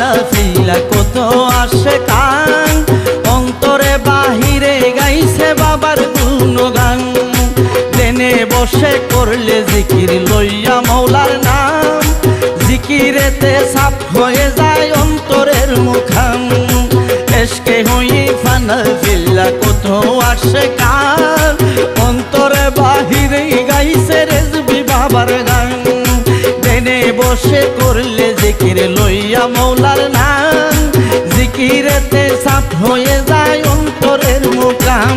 ফানা ফিলা কত আসে কান। অন্তরে বাহিরে গাইছে বাবার গুণগান। ট্রেনে বসে করলে জিকির লইয়া মৌলার নাম। জিকিরেতে সাপ হয়ে যায় অন্তরের মুখাম এসকে হই ফানা ফিল্লা কত আসে কান। জিকিরেতে সাফ হয়ে যায় অন্তরের মুকাম।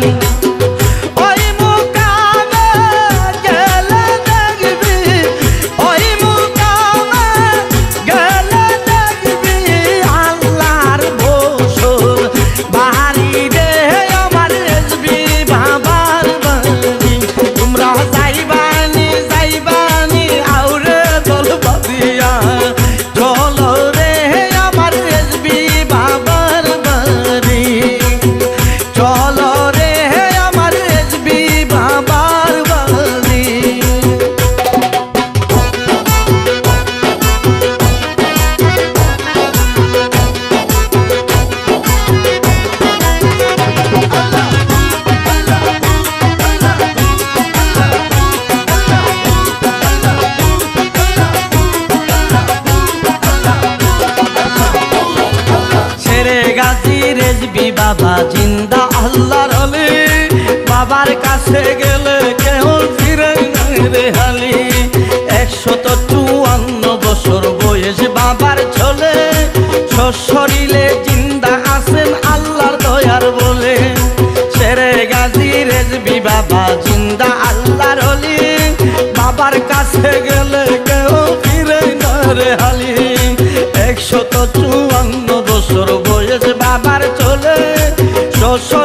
গাছি রেজবি বাবা, জিন্দা আল্লাহর অলি বাবার কাছে গেলে কেউ ফিরে রে হালি। একশত চুয়ান্ন বছর বয়স বাবার চলে। শরীরে জিন্দা আছেন আল্লাহর দয়ার বলে। ছেড়ে গাছি রেজবি বাবা, জিন্দা আল্লাহর অলি বাবার কাছে গেলে কেউ ফিরে রে হালি। একশত চুয়ান্ন বছর বয়স বাবার চলে শরীরে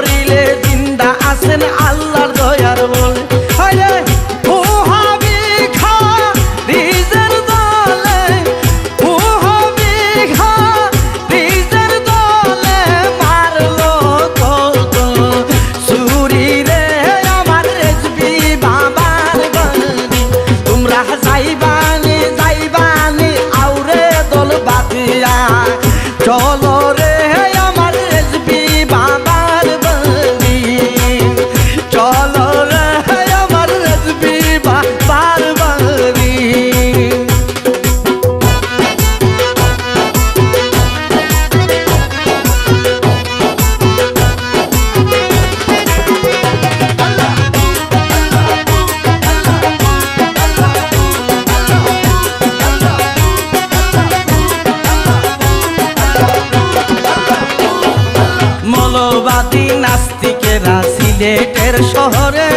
মৌলবাদী নাস্তিকেরা সিলেটের শহরে।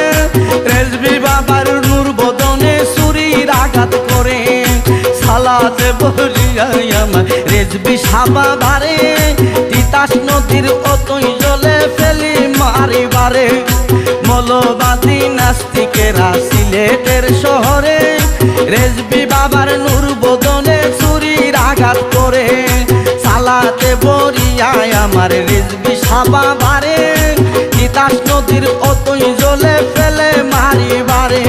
রেজবি বাবার নূর বদনে চুরির আঘাত করে। সালাতে বলিয়াই আমার রেজবি সাবা বারে। তিতাস নদীর অতই জলে ফেলি মারিবারে মৌলবাদী নাস্তিকেরা সিলেটের শহরে। রেজবি বাবার নূর বদনে চুরির আঘাত করে। সালাতে বরিয়ায় আমার রিজবি সাবা বারে তিতাস নদীর অতই জলে ফেলে মারি বারে।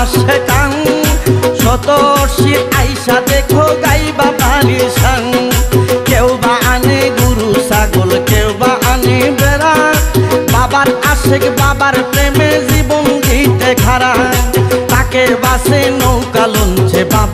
আসে কান। শত আইসা দেখো গাই বাবালি সাং কেউ বা আনে গুরু ছাগল, কেউ বা আনে বেড়া। বাবার আশেক, বাবার প্রেমে জীবন দিতে খারা তাকে বাসে নৌকা লঞ্চে, বাবার